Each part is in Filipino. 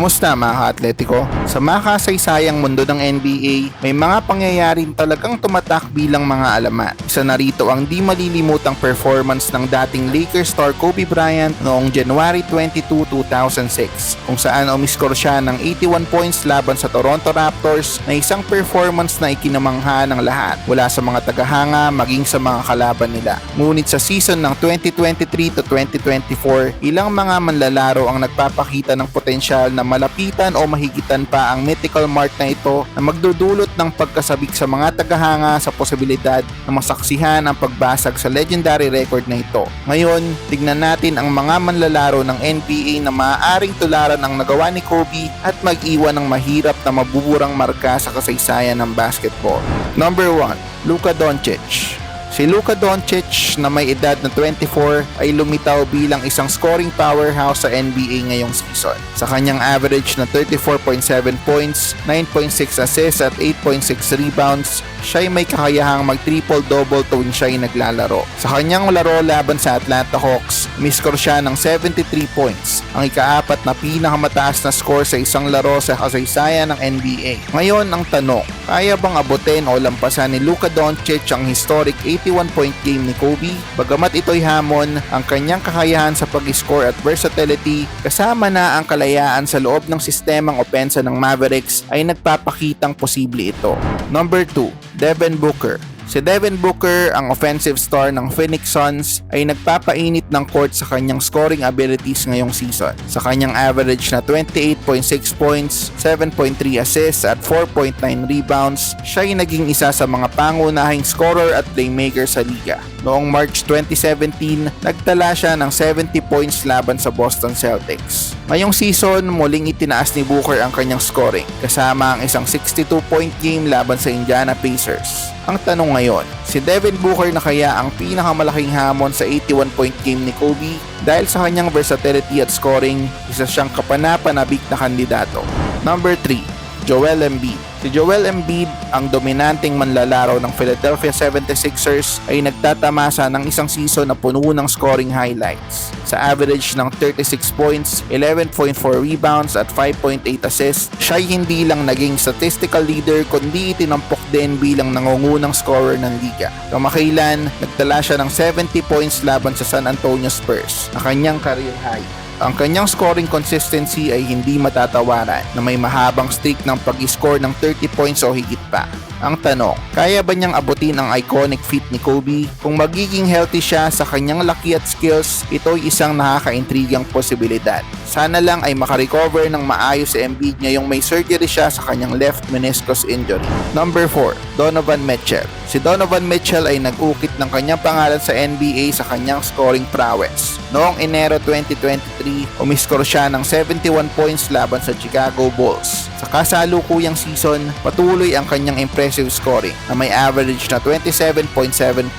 Kumusta mga ka-atletiko? Sa makasaysayang mundo ng NBA, may mga pangyayaring talagang tumatak bilang mga alamat. Isa na rito ang di malilimutang performance ng dating Lakers star Kobe Bryant noong January 22, 2006 kung saan umiskor siya ng 81 points laban sa Toronto Raptors na isang performance na ikinamangha ng lahat mula sa mga tagahanga maging sa mga kalaban nila. Ngunit sa season ng 2023 to 2024, ilang mga manlalaro ang nagpapakita ng potensyal na malapitan o mahigitan pa ang mythical mark na ito na magdudulot ng pagkasabik sa mga tagahanga sa posibilidad na masaksihan ang pagbasag sa legendary record na ito. Ngayon, tignan natin ang mga manlalaro ng NBA na maaaring tularan ang nagawa ni Kobe at mag-iwan ng mahirap na mabuburang marka sa kasaysayan ng basketball. Number 1, Luka Doncic. Si Luka Doncic na may edad na 24 ay lumitaw bilang isang scoring powerhouse sa NBA ngayong season. Sa kanyang average na 34.7 points, 9.6 assists at 8.6 rebounds, siya ay may kakayahang mag-triple-double tuwing siya ay naglalaro. Sa kanyang laro laban sa Atlanta Hawks, miskor siya ng 73 points, ang ikaapat na pinakamataas na score sa isang laro sa kasaysayan ng NBA. Ngayon ang tanong, kaya bang abutin o lampasan ni Luka Doncic ang historic 81-point game ni Kobe? Bagamat ito'y hamon, ang kanyang kakayahan sa pag-score at versatility kasama na ang kalayaan sa loob ng sistemang opensa ng Mavericks ay nagpapakitang posible ito. Number 2, Devin Booker. Si Devin Booker, ang offensive star ng Phoenix Suns, ay nagpapainit ng court sa kanyang scoring abilities ngayong season. Sa kanyang average na 28.6 points, 7.3 assists at 4.9 rebounds, siya ay naging isa sa mga pangunahing scorer at playmaker sa liga. Noong March 2017, nagtala siya ng 70 points laban sa Boston Celtics. Ngayong season, muling itinaas ni Booker ang kanyang scoring, kasama ang isang 62-point game laban sa Indiana Pacers. Ang tanong ngayon, si Devin Booker na kaya ang pinakamalaking hamon sa 81-point game ni Kobe dahil sa kanyang versatility at scoring, isa siyang kapanapanabik na kandidato. Number 3, Joel Embiid. Si Joel Embiid, ang dominanteng manlalaro ng Philadelphia 76ers ay nagtatamasa ng isang season na puno ng scoring highlights. Sa average ng 36 points, 11.4 rebounds at 5.8 assists, siya'y hindi lang naging statistical leader kundi itinampok din bilang nangungunang scorer ng liga. Kamakailan, nagtala siya ng 70 points laban sa San Antonio Spurs na kanyang career high. Ang kanyang scoring consistency ay hindi matatawaran na may mahabang streak ng pag-score ng 30 points o higit pa. Ang tanong, kaya ba niyang abutin ang iconic feat ni Kobe? Kung magiging healthy siya sa kanyang laki at skills, ito'y isang nakakaintrigang posibilidad. Sana lang ay makarecover ng maayos si Embiid ngayong may surgery siya sa kanyang left meniscus injury. Number 4, Donovan Mitchell. Si Donovan Mitchell ay nag-ukit ng kanyang pangalan sa NBA sa kanyang scoring prowess. Noong Enero 2023, umiskor siya ng 71 points laban sa Chicago Bulls. Sa kasalukuyang season, patuloy ang kanyang impressive scoring na may average na 27.7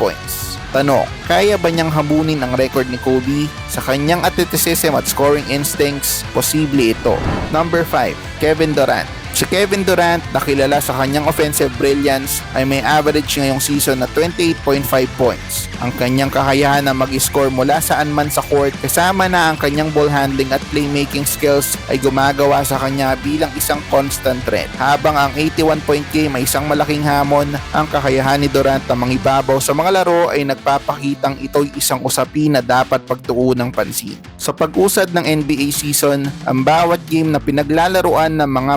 points. Tanong, kaya ba niyang habunin ang record ni Kobe? Sa kanyang athleticism at scoring instincts, posible ito. Number 5, Kevin Durant. Si Kevin Durant na kilala sa kanyang offensive brilliance ay may average ngayong season na 28.5 points. Ang kanyang kakayahan na mag-score mula saan man sa court kasama na ang kanyang ball handling at playmaking skills ay gumagawa sa kanya bilang isang constant threat. Habang ang 81-point game ay isang malaking hamon, ang kakayahan ni Durant na mangibabaw sa mga laro ay nagpapakitang ito'y isang usapin na dapat pagtuunang pansin. Sa pag-usad ng NBA season, ang bawat game na pinaglalaruan ng mga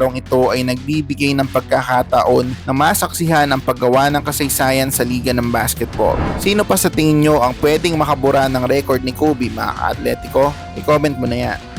manlalarong ito ay nagbibigay ng pagkakataon na masaksihan ang paggawa ng kasaysayan sa liga ng basketball. Sino pa sa tingin nyo ang pwedeng makabura ng record ni Kobe mga ka-atletico? I-comment mo na yan.